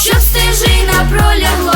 щоб стежина пролягла.